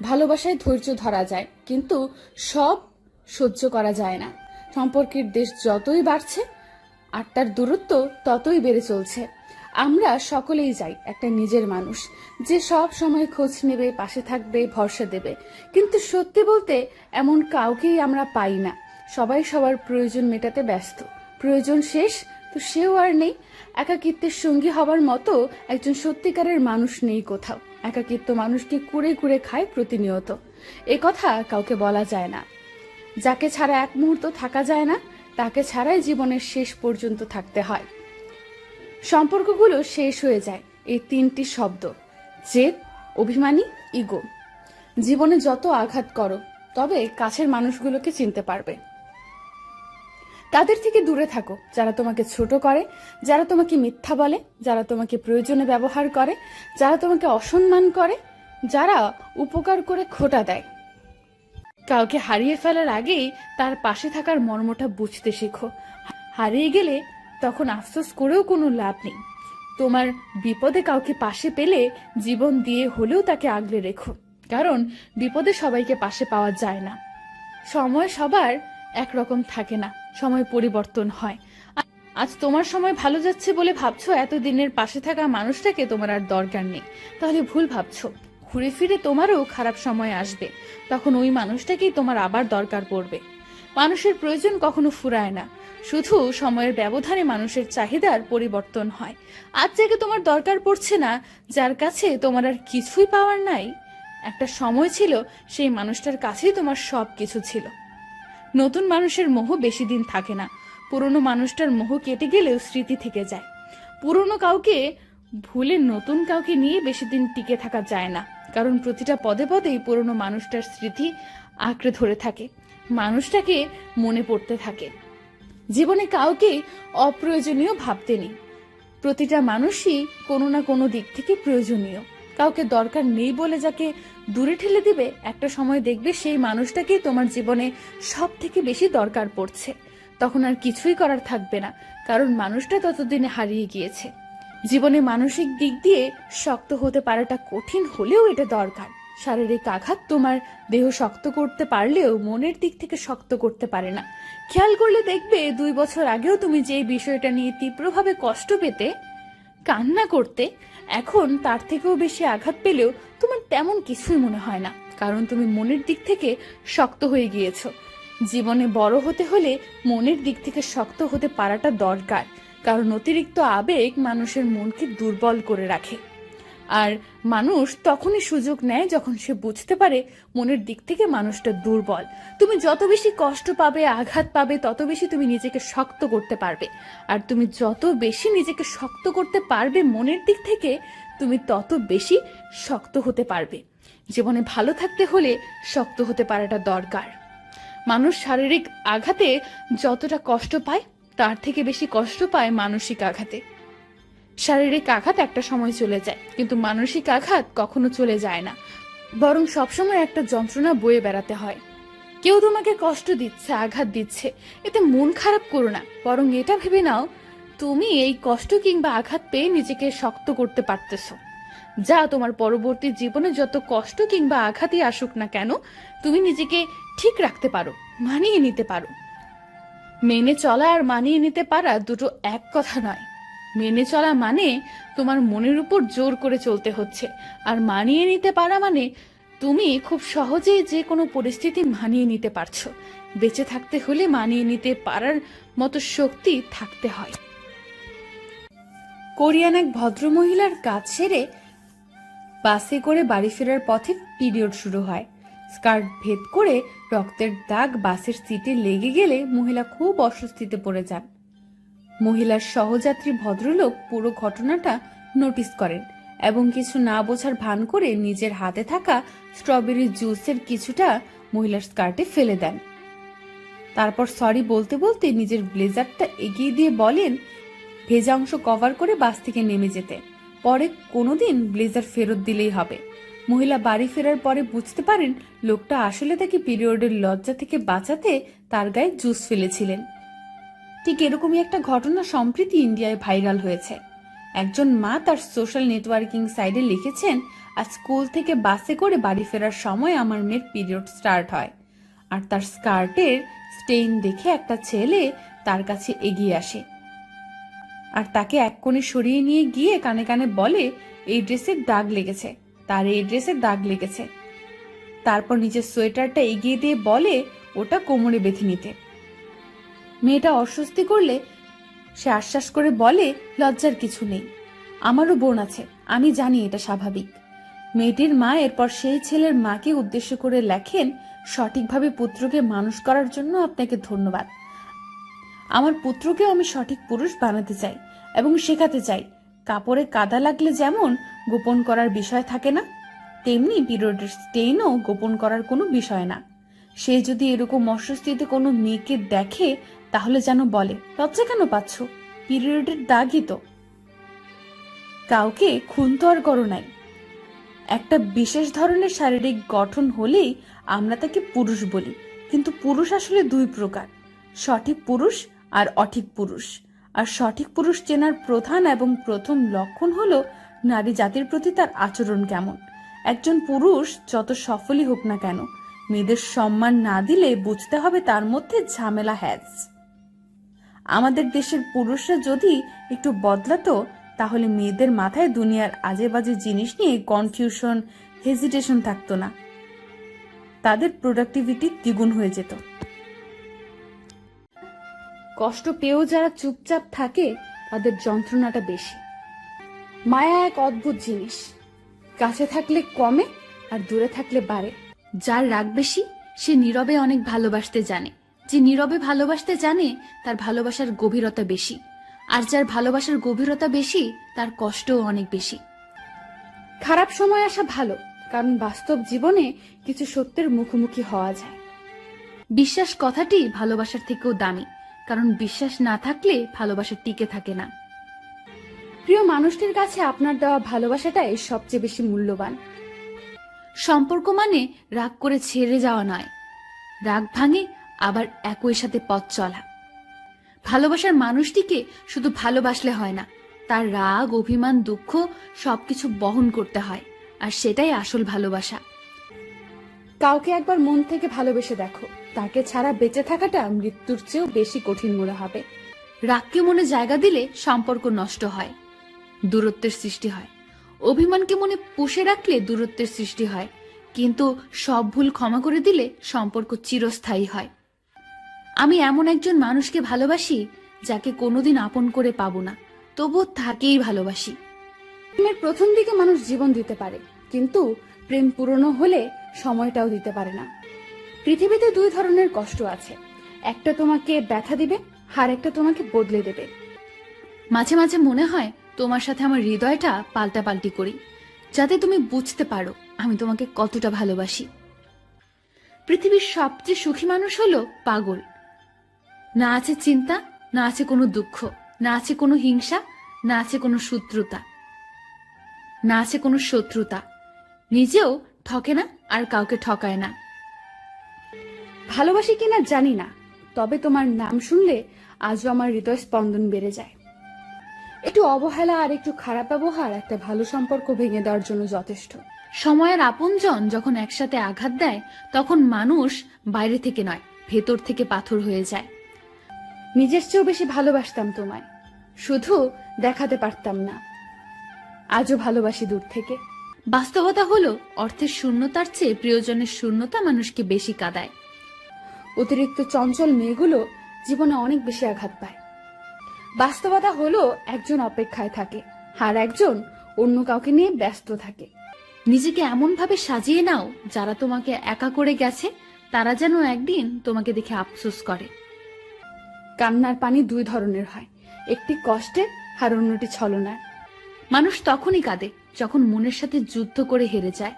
ভালোবাসায় ধৈর্য ধরা যায়, কিন্তু সব সহ্য করা যায় না। সম্পর্কের দেশ যতই বাড়ছে আর তার দূরত্ব ততই বেড়ে চলছে। আমরা সকলেই যাই একটা নিজের মানুষ, যে সব সময় খোঁজ নেবে, পাশে থাকবে, ভরসা দেবে। কিন্তু সত্যি বলতে, এমন কাউকেই আমরা পাই না। সবাই সবার প্রয়োজন মেটাতে ব্যস্ত। প্রয়োজন শেষ, তো সেও আর নেই। একাকিত্বের সঙ্গী হবার মতো একজন সত্যিকারের মানুষ নেই কোথাও। একাকিত্ব মানুষকে কুড়ে কুড়ে খায় প্রতিনিয়ত। এ কথা কাউকে বলা যায় না। যাকে ছাড়া এক মুহূর্ত থাকা যায় না, তাকে ছাড়াই জীবনের শেষ পর্যন্ত থাকতে হয়। সম্পর্কগুলো শেষ হয়ে যায় এই তিনটি শব্দ। জেদ, অভিমানী, ইগো। জীবনে যত আঘাত করো, তবে কাছের মানুষগুলোকে চিনতে পারবে। তাদের থেকে দূরে থাকো। যারা তোমাকে ছোট করে, যারা তোমাকে মিথ্যা বলে, যারা তোমাকে প্রয়োজনে ব্যবহার করে, যারা তোমাকে অসম্মান করে, যারা উপকার করে খোটা দেয়। কাউকে হারিয়ে ফেলার আগেই তার পাশে থাকার মর্মটা বুঝতে শেখো। হারিয়ে গেলে তখন আফসোস করেও কোনো লাভ নেই। তোমার বিপদে কাউকে পাশে পেলে জীবন দিয়ে হলেও তাকে আগলে রেখো। কারণ বিপদে সবাইকে পাশে পাওয়া যায় না। সময় সবার একরকম থাকে না। সময় পরিবর্তন হয়। আজ তোমার সময় ভালো যাচ্ছে বলে ভাবছ এতদিনের পাশে থাকা মানুষটাকে তোমার আর দরকার নেই। তাহলে ভুল ভাবছ। ঘুরে ফিরে তোমারও খারাপ সময় আসবে। তখন ওই মানুষটাকেই তোমার আবার দরকার পড়বে। মানুষের প্রয়োজন কখনো ফুরায় না। শুধু সময়ের ব্যবধানে মানুষের চাহিদার পরিবর্তন হয়। আজ যাকে তোমার দরকার পড়ছে না, যার কাছে তোমার আর কিছুই পাওয়ার নাই, একটা সময় ছিল, সেই মানুষটার কাছেই তোমার সব কিছু ছিল। নতুন মানুষের মোহ বেশি দিন থাকে না। পুরনো মানুষটার মোহ কেটে গেলেও স্মৃতি থেকে যায়। পুরনো কাউকে ভুলে নতুন কাউকে নিয়ে বেশি দিন টিকে থাকা যায় না। কারণ প্রতিটা পদে পদেই পুরনো মানুষটার স্মৃতি আঁকড়ে ধরে থাকে। মানুষটাকে মনে পড়তে থাকে। জীবনে কাউকে অপ্রয়োজনীয় ভাবতে নেই। প্রতিটা মানুষই কোনো না কোনো দিক থেকে প্রয়োজনীয়। কাউকে দরকার নেই বলে যাকে দূরে ঠেলে দিবে, একটা সময় দেখবে সেই মানুষটাকেই তোমার জীবনে সব থেকে বেশি দরকার পড়ছে। তখন আর কিছুই করার থাকবে না, কারণ মানুষটা ততদিনে হারিয়ে গিয়েছে। জীবনে মানসিক দিক দিয়ে শক্ত হতে পারাটা কঠিন হলেও এটা দরকার। শারীরিক আঘাত তোমার দেহ শক্ত করতে পারলেও মনের দিক থেকে শক্ত করতে পারে না। খেয়াল করলে দেখবে দুই বছর আগেও তুমি যে বিষয়টা নিয়ে তীব্রভাবে কষ্ট পেতে কান্না করতে, এখন তার থেকেও বেশি আঘাত পেলেও তোমার তেমন কিছুই মনে হয় না, কারণ তুমি মনের দিক থেকে শক্ত হয়ে গিয়েছ। জীবনে বড় হতে হলে মনের দিক থেকে শক্ত হতে পারাটা দরকার, কারণ অতিরিক্ত আবেগ মানুষের মনকে দুর্বল করে রাখে। আর মানুষ তখনই সুযোগ নেয় যখন সে বুঝতে পারে মনের দিক থেকে মানুষটা দুর্বল। তুমি যত বেশি কষ্ট পাবে, আঘাত পাবে, তত বেশি তুমি নিজেকে শক্ত করতে পারবে। আর তুমি যত বেশি নিজেকে শক্ত করতে পারবে মনের দিক থেকে, তুমি তত বেশি শক্ত হতে পারবে। জীবনে ভালো থাকতে হলে শক্ত হতে পারাটা দরকার। মানুষ শারীরিক আঘাতে যতটা কষ্ট পায়, তার থেকে বেশি কষ্ট পায় মানসিক আঘাতে। শারীরিক আঘাত একটা সময় চলে যায়, কিন্তু মানসিক আঘাত কখনো চলে যায় না। বরং সবসময় একটা যন্ত্রণা বয়ে বেড়াতে হয়। কেউ তোমাকে কষ্ট দিচ্ছে, আঘাত দিচ্ছে, এতে মন খারাপ করো না, বরং এটা ভেবে নাও, তুমি এই কষ্ট কিংবা আঘাত পেয়ে নিজেকে শক্ত করতে পারতেছো। যা তোমার পরবর্তী জীবনে যত কষ্ট কিংবা আঘাতই আসুক না কেন, তুমি নিজেকে ঠিক রাখতে পারো, মানিয়ে নিতে পারো। মেনে চলা আর মানিয়ে নিতে পারা দুটো এক কথা নয়। মেনে চলা মানে তোমার মনের উপর জোর করে চলতে হচ্ছে। আর মানিয়ে নিতে পারা মানে তুমি খুব সহজেই যে কোনো পরিস্থিতি মানিয়ে নিতে পারছ। বেঁচে থাকতে হলে মানিয়ে নিতে পারার মতো শক্তি থাকতে হয়। কোরিয়ান এক ভদ্রমহিলার কাজ সেরে বাসে করে বাড়ি ফেরার পথে পিরিয়ড শুরু হয়। স্কার্ট ভেদ করে রক্তের দাগ বাসের সিটে লেগে গেলে মহিলা খুব অস্বস্তিতে পড়ে যান। মহিলার সহযাত্রী ভদ্রলোক পুরো ঘটনাটা নোটিস করেন এবং কিছু না বোঝার ভান করে নিজের হাতে থাকা স্ট্রবেরি জুসের কিছুটা মহিলার স্কার্টে ফেলে দেন। তারপর সরি বলতে বলতে নিজের ব্লেজারটা এগিয়ে দিয়ে বলেন, ভেজা অংশ কভার করে বাস থেকে নেমে যেতে। পরে কোনোদিন ব্লেজার ফেরত দিলেই হবে মহিলা বাড়ি ফেরার পরে বুঝতে পারেন লোকটা আসলে তাকে পিরিয়ডের লজ্জা থেকে বাঁচাতে তার গায়ে জুস ফেলেছিলেন। ঠিক এরকমই একটা ঘটনা সম্প্রতি ইন্ডিয়ায় ভাইরাল হয়েছে। একজন মা তার সোশ্যাল নেটওয়ার্কিং সাইটে লিখেছেন আর স্কুল থেকে বাসে করে বাড়ি ফেরার সময় আমার মেয়ের পিরিয়ড স্টার্ট হয়। আর তার স্কার্টের স্টেইন দেখে একটা ছেলে তার কাছে এগিয়ে আসে। আর তাকে এক কোণে সরিয়ে নিয়ে গিয়ে কানে কানে বলে, এই ড্রেসের দাগ লেগেছে। তার এই ড্রেসের দাগ লেগেছে। তারপর নিজের সোয়েটারটা এগিয়ে দিয়ে বলে, ওটা কোমরে বেঁধে নিতে। মেয়েটা অস্বস্তি করলে সে আশ্বাস করে বলে, লজ্জার কিছু নেই। আমারও বোন আছে, আমি জানি এটা স্বাভাবিক। মেয়েটির মা এরপর সেই ছেলের মাকে উদ্দেশ্য করে লেখেন, সঠিকভাবে পুত্রকে মানুষ করার জন্য আপনাকে ধন্যবাদ। আমার পুত্রকেও আমি সঠিক পুরুষ বানাতে চাই এবং শেখাতে চাই। কাপড়ে কাদা লাগলে যেমন গোপন করার বিষয় থাকে না, তেমনি পিরিয়ডের স্টেইনও গোপন করার কোনো বিষয় না। সে যদি এরকম অস্বস্তিতে কোনো মেয়েকে দেখে তাহলে যেন বলে, লজ্জা কেন পাচ্ছ? পিরিয়ডের দাগই তো। কাউকে খুন তো আর করো নাই। একটা বিশেষ ধরনের শারীরিক গঠন হলেই আমরা তাকে পুরুষ বলি। কিন্তু পুরুষ আসলে দুই প্রকার, সঠিক পুরুষ আর অঠিক পুরুষ। আর সঠিক পুরুষ চেনার প্রধান এবং প্রথম লক্ষণ হল নারী জাতির প্রতি তার আচরণ কেমন। একজন পুরুষ যত সফলই হোক না কেন, মেয়েদের সম্মান না দিলে বুঝতে হবে তার মধ্যে ঝামেলা হ্যাজ আমাদের দেশের পুরুষরা যদি একটু বদলাতো, তাহলে মেয়েদের মাথায় দুনিয়ার আজে বাজে জিনিস নিয়ে কনফিউশন হেজিটেশন থাকতো না। তাদের প্রোডাক্টিভিটি দ্বিগুণ হয়ে যেত। কষ্ট পেয়েও যারা চুপচাপ থাকে, তাদের যন্ত্রণাটা বেশি। মায়া এক অদ্ভুত জিনিস। কাছে থাকলে কমে আর দূরে থাকলে বাড়ে। যার রাগ বেশি, সে নীরবে অনেক ভালোবাসতে জানে। যে নীরবে ভালোবাসতে জানে, তার ভালোবাসার গভীরতা বেশি। আর যার ভালোবাসার গভীরতা বেশি, তার কষ্টও অনেক বেশি। খারাপ সময় আসা ভালো, কারণ বাস্তব জীবনে কিছু সত্যের মুখোমুখি হওয়া যায়। বিশ্বাস কথাটি ভালোবাসার থেকেও দামি, কারণ বিশ্বাস না থাকলে ভালোবাসা টিকে থাকে না। প্রিয় মানুষটির কাছে আপনার দেওয়া ভালোবাসাটাই সবচেয়ে বেশি মূল্যবান। সম্পর্ক মানে রাগ করে ছেড়ে যাওয়া নয়। রাগ ভাঙে আবার একই সাথে পথ চলা। ভালোবাসার মানুষটিকে শুধু ভালোবাসলে হয় না তার রাগ অভিমান দুঃখ সবকিছু বহন করতে হয় আর সেটাই আসল ভালোবাসা। কাউকে একবার মন থেকে ভালোবেসে দেখো তাকে ছাড়া বেঁচে থাকাটা মৃত্যুর চেয়েও বেশি কঠিন মনে হবে। রাগকে মনে জায়গা দিলে সম্পর্ক নষ্ট হয় দূরত্বের সৃষ্টি হয়। অভিমানকে মনে পুষে রাখলে দূরত্বের সৃষ্টি হয় কিন্তু সব ভুল ক্ষমা করে দিলে সম্পর্ক চিরস্থায়ী হয়। আমি এমন একজন মানুষকে ভালোবাসি যাকে কোনোদিন আপন করে পাবো না, তবুও তাকেই ভালোবাসি। প্রেমের প্রথম দিকে মানুষ জীবন দিতে পারে, কিন্তু প্রেম পুরনো হলে সময়টাও দিতে পারে না। পৃথিবীতে দুই ধরনের কষ্ট আছে, একটা তোমাকে ব্যথা দিবে, আর একটা তোমাকে বদলে দেবে। মাঝে মাঝে মনে হয় তোমার সাথে আমার হৃদয়টা পাল্টাপাল্টি করি, যাতে তুমি বুঝতে পারো আমি তোমাকে কতটা ভালোবাসি। পৃথিবীর সবচেয়ে সুখী মানুষ হলো পাগল। না আছে চিন্তা, না আছে কোনো দুঃখ, না আছে কোনো হিংসা, না আছে কোনো শত্রুতা, না আছে কোনো শত্রুতা। নিজেও ঠকে না আর কাউকে ঠকায় না। ভালোবাসি কিনা জানি না, তবে তোমার নাম শুনলে আজও আমার হৃদয় স্পন্দন বেড়ে যায়। একটু অবহেলা আর একটু খারাপ ব্যবহার একটা ভালো সম্পর্ক ভেঙে দেওয়ার জন্য যথেষ্ট। সময়ের আপনজন যখন একসাথে আঘাত দেয়, তখন মানুষ বাইরে থেকে নয়, ভেতর থেকে পাথর হয়ে যায়। নিজের চেয়েও বেশি ভালোবাসতাম তোমায়। শুধু দেখাতে পারতাম না। আজও ভালোবাসি দূর থেকে। বাস্তবতা হলো, অর্থের শূন্যতার চেয়ে প্রিয়জনের শূন্যতা মানুষকে বেশি কাদায়। অতিরিক্ত চঞ্চল মেয়েগুলো জীবনে অনেক বেশি আঘাত পায়। বাস্তবতা হলো, একজন অপেক্ষায় থাকে আর একজন অন্য কাউকে নিয়ে ব্যস্ত থাকে। নিজেকে এমন ভাবে সাজিয়ে নাও, যারা তোমাকে একা করে গেছে, তারা যেন একদিন তোমাকে দেখে আফসোস করে। কান্নার পানি দুই ধরনের হয়। একটি কষ্টের আর অন্যটি ছলনার। মানুষ তখনই কাঁদে যখন মনের সাথে যুদ্ধ করে হেরে যায়।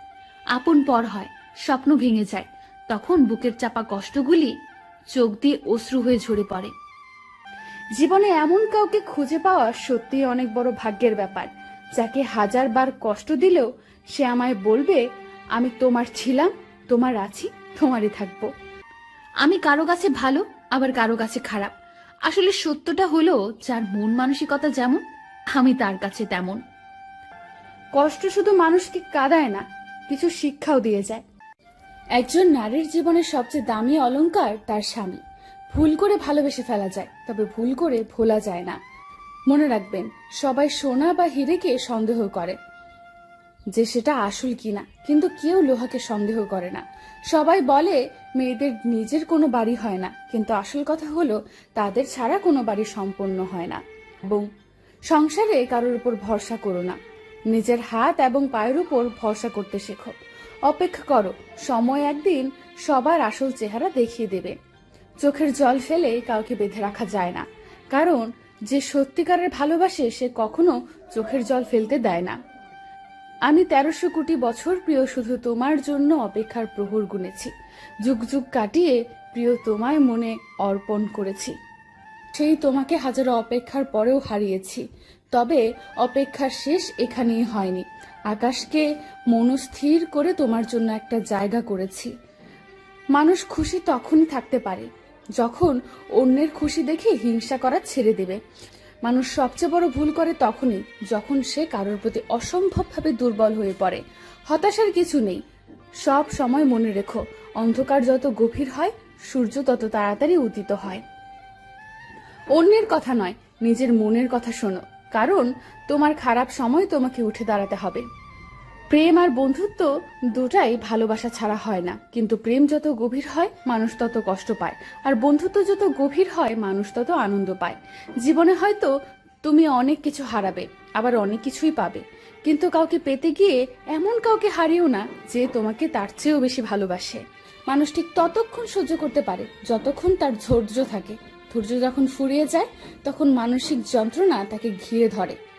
আপন পর হয়, স্বপ্ন ভেঙে যায়। তখন বুকের চাপা কষ্টগুলি চোখ দিয়ে অশ্রু হয়ে ঝরে পড়ে। জীবনে এমন কাউকে খুঁজে পাওয়া সত্যি অনেক বড় ভাগ্যের ব্যাপার। যাকে হাজার বার কষ্ট দিলেও সে আমায় বলবে, আমি তোমার ছিলাম, তোমার আছি, তোমারই থাকব। আমি কারও কাছে ভালো, আবার কারও কাছে খারাপ। আসলে সত্যটা হলো, যার মন মানসিকতা যেমন, আমি তার কাছে তেমন। কষ্ট শুধু মানুষকে কাঁদায় না, কিছু শিক্ষাও দিয়ে যায়। একজন নারীর জীবনের সবচেয়ে দামি অলংকার তার স্বামী। ভুল করে ভালোবেসে ফেলা যায়, তবে ভুল করে ভোলা যায় না। মনে রাখবেন, সবাই সোনা বা হিরেকে সন্দেহ করে। যে সেটা আসল কিনা, কিন্তু কেউ লোহাকে সন্দেহ করে না। সবাই বলে, মেয়েদের নিজের কোনো বাড়ি হয় না, কিন্তু আসল কথা হলো, তাদের ছাড়া কোনো বাড়ি সম্পন্ন হয় না। এবং সংসারে কারোর উপর ভরসা করো না। নিজের হাত এবং পায়ের উপর ভরসা করতে শেখো। অপেক্ষা করো, সময় একদিন সবার আসল চেহারা দেখিয়ে দেবে। চোখের জল ফেলে কাউকে বেঁধে রাখা যায় না। কারণ, যে সত্যিকারের ভালোবাসে সে কখনো চোখের জল ফেলতে দেয় না। আমি তেরোশো কোটি বছর প্রিয় শুধু তোমার জন্য অপেক্ষার প্রহর গুনেছি। যুগ যুগ কাটিয়ে প্রিয় তোমায় মনে অর্পণ করেছি। সেই তোমাকে হাজারো অপেক্ষার পরেও হারিয়েছি। তবে অপেক্ষার শেষ এখানেই হয়নি। আকাশকে মনস্থির করে তোমার জন্য একটা জায়গা করেছি। মানুষ খুশি তখনই থাকতে পারে, যখন অন্যের খুশি দেখে হিংসা করা ছেড়ে দেবে। মানুষ সবচেয়ে বড় ভুল করে তখনই যখন সে কারোর প্রতি অসম্ভবভাবে দুর্বল হয়ে পড়ে। হতাশার কিছু নেই। সব সময় মনে রেখো, অন্ধকার যত গভীর হয়, সূর্য তত তাড়াতাড়ি উদিত হয়। অন্যের কথা নয়, নিজের মনের কথা শোনো। কারণ তোমার খারাপ সময় তোমাকে উঠে দাঁড়াতে হবে। প্রেম আর বন্ধুত্ব দুটাই ভালোবাসা ছাড়া হয় না। কিন্তু প্রেম যত গভীর হয়, মানুষ তত কষ্ট পায়। আর বন্ধুত্ব যত গভীর হয়, মানুষ তত আনন্দ পায়। জীবনে হয়তো তুমি অনেক কিছু হারাবে, আবার অনেক কিছুই পাবে। কিন্তু কাউকে পেতে গিয়ে এমন কাউকে হারিও না যে তোমাকে তার চেয়েও বেশি ভালোবাসে। মানুষ ঠিক ততক্ষণ সহ্য করতে পারে, যতক্ষণ তার ধৈর্য থাকে। ধৈর্য যখন ফুরিয়ে যায়, তখন মানসিক যন্ত্রণা তাকে ঘিরে ধরে।